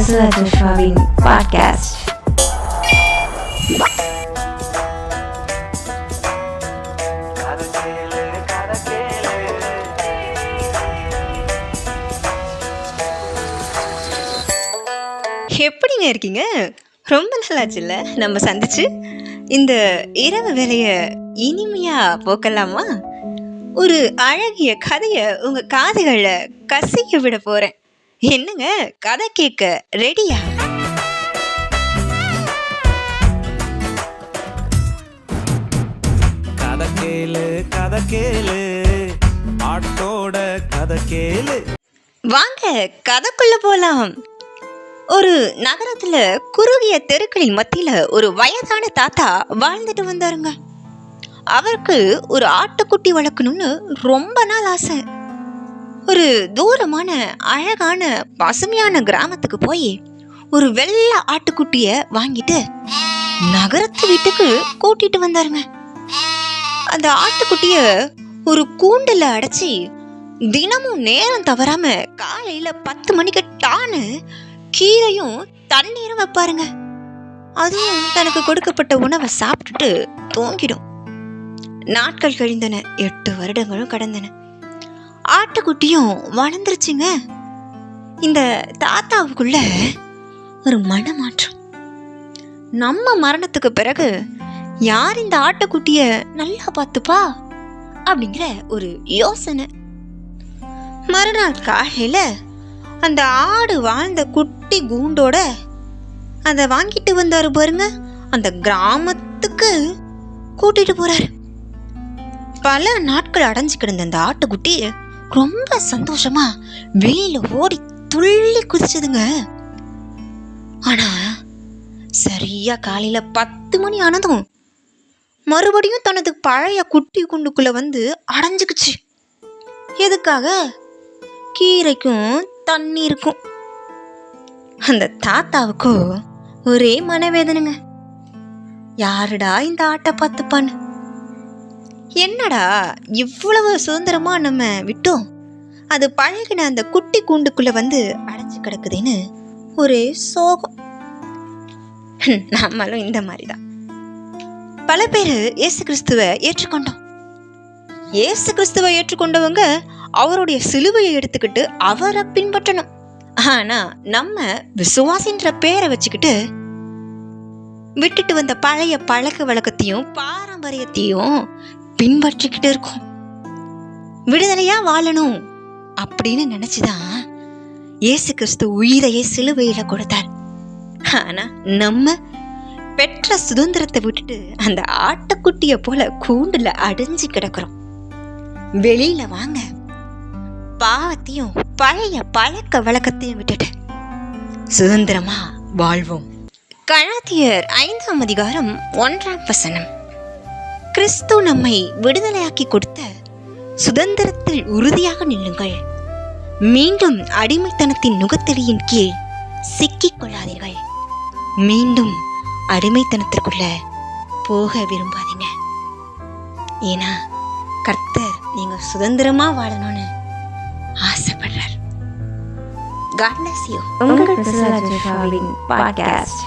Priscilla podcast எப்படிங்க இருக்கீங்க? ரொம்ப நல்லாச்சுல்ல நம்ம சந்திச்சு. இந்த இரவு வேலையை இனிமையாக போக்கலாமா? ஒரு அழகிய கதையை உங்கள் காதுகளை கசிக்க விட போறேன். என்னங்க? கதை கேட்க ரெடியா கதை கேளு கதை கேளு. ஆட்டோட கதை கேளு. வாங்க கதைக்குள்ள போலாம். ஒரு நகரத்துல குறுகிய தெருக்களின் மத்தியில ஒரு வயதான தாத்தா வாழ்ந்துட்டு வந்தாருங்க. அவருக்கு ஒரு ஆட்டுக்குட்டி வளர்க்கணும்னு ரொம்ப நாள் ஆசை. ஒரு தூரமான அழகான பசுமையான கிராமத்துக்கு போய் ஒரு வெள்ளை ஆட்டுக்குட்டிய வாங்கிட்டு நகரத்து வீட்டுக்கு கூட்டிட்டு வந்தாருங்க. அந்த ஆட்டுக்குட்டிய ஒரு கூண்டுல அடைச்சி தினமும் நேரம் தவறாம காலையில பத்து மணிக்கு டானு கீரையும் தண்ணீரும் வைப்பாருங்க. அதுவும் தனக்கு கொடுக்கப்பட்ட உணவை சாப்பிட்டுட்டு தூங்கிடும். நாட்கள் கழிந்தன எட்டு வருடங்களும் கடந்தன. ஆட்டுக்குட்டியும் வளர்ந்துருச்சுங்க. இந்த தாத்தாவுக்குள்ள ஒரு மனமாற்றம். நம்ம மரணத்துக்கு பிறகு யார் இந்த ஆட்டுக்குட்டிய நல்லா பார்த்துப்பா? அப்படிங்கிற ஒரு யோசனை. மறுநாள் காலையில் அந்த ஆடு வாழ்ந்த குட்டி கூண்டோட அதை வாங்கிட்டு வந்தாரு பாருங்க. அந்த கிராமத்துக்கு கூட்டிட்டு போறாரு. பல நாட்கள் அடைஞ்சு கிடந்த அந்த ஆட்டுக்குட்டி ரொம்ப சந்தோஷமா வெளியில ஓடி துள்ளி குதிச்சதுங்க. ஆனா சரியா காலையில பத்து மணி ஆனதும் மறுபடியும் தனது பழைய குட்டி குண்டுக்குள்ள வந்து அடைஞ்சுக்குச்சு. எதுக்காக? கீரைக்கும் தண்ணீருக்கும். அந்த தாத்தாவுக்கு ஒரே மனவேதனைங்க. யாருடா இந்த ஆட்டை பார்த்துப்பான்னு? என்னடா இவ்வளவு சுதந்திரமா நம்ம விட்டோம்? அது பழகின அந்த குட்டி கூண்டுக்குள்ளே வந்து அடைச்சி கிடக்குதுன்னு ஒரே சோகம். நம்மளும் இந்த மாதிரி தான் பல பேர் இயேசு கிறிஸ்துவை ஏற்றுக்கொண்டோம். இயேசு கிறிஸ்துவை ஏற்றுக்கொண்டவங்க அவருடைய சிலுவையை எடுத்துக்கிட்டு அவரை பின்பற்றணும். ஆனா நம்ம விசுவாசின்ற பேரை வச்சுக்கிட்டு விட்டுட்டு வந்த பழைய பழக்க வழக்கத்தையும் பாரம்பரியத்தையும் பின்பற்றிக்கிட்டு இருக்கோம். விடுதலையா வாழணும் அப்படின்னு நினைச்சுதான் இயேசு கிறிஸ்து உயிரையே சிலுவையில கொடுத்தார். ஆனா நம்ம பெற்ற சுதந்திரத்தை விட்டுட்டு அந்த ஆட்டுக்குட்டிய போல கூண்டுல அடைஞ்சு கிடக்குறோம். வெளியில வாங்க. பாவத்தையும் பழைய பழக்க வழக்கத்தையும் விட்டுட்டு சுதந்திரமா வாழ்வோம். கலாத்தியர் ஐந்தாம் அதிகாரம் ஒன்றாம் வசனம். கிறிஸ்து நம்மை விடுதலையாக்கி கொடுத்த சுதந்திரத்தில் உறுதியாக நில்லுங்கள். மீண்டும் அடிமைத்தனத்தின் நுகத்தடியின் கீழ் சிக்கிக் கொள்ளாதீர்கள். மீண்டும் அடிமைத்தனத்திற்குள்ள போக விரும்பாதீங்க. ஏன்னா கர்த்தர் நீங்க சுதந்திரமா வாழணும்னு ஆசைப்படுறார். God bless you. உங்கள் பாட்காஸ்ட்